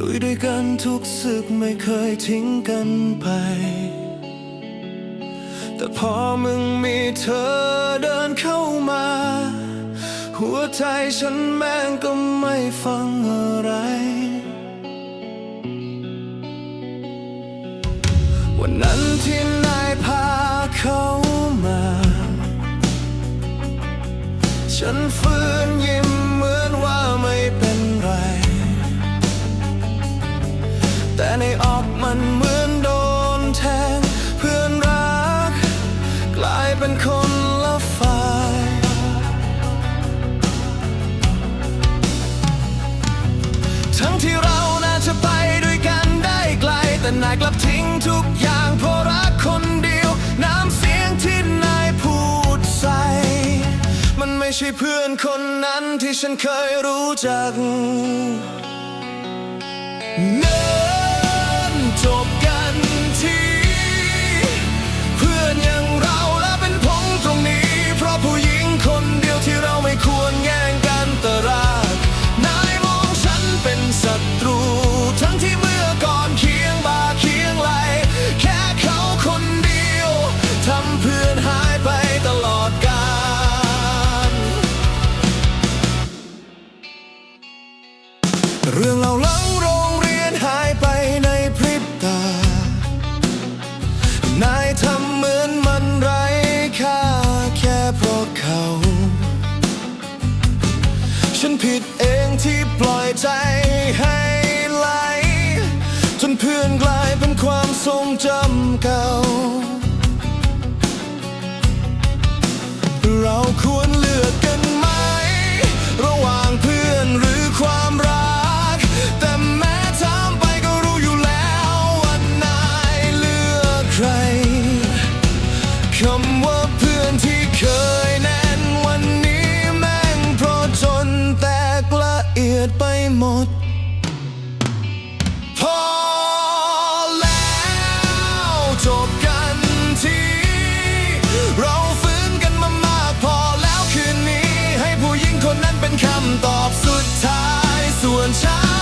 ลุยด้วยกันทุกศึกไม่เคยทิ้งกันไป แต่พอมึงมีเธอเดินเข้ามา หัวใจฉันแม่งก็ไม่ฟังอะไร วันนั้นที่ มันเหมือนโดนแทง เพื่อนรัก กลายเป็นคนละฝ่าย ทั้งที่เราน่าจะไปด้วยกันได้ไกล แต่นายกลับทิ้งทุกอย่างเพราะรักคนเดียว น้ำเสียงที่นายพูดใส่ มันไม่ใช่เพื่อนคนนั้นที่ฉันเคยรู้จัก เรื่องเราหลังโรงเรียนหายไปในพริบตา นายทำเหมือนมันไร้ค่าแค่เพราะเขา ฉันผิดเองที่ปล่อยใจให้ไหล จนเพื่อนกลายเป็นความทรงจำก่า หมด พอแล้วจบกันทีเราฟื้นกันมาพอแล้วคืนนี้ ให้ผู้หญิงคนนั้นเป็นคำตอบสุดท้ายส่วนฉัน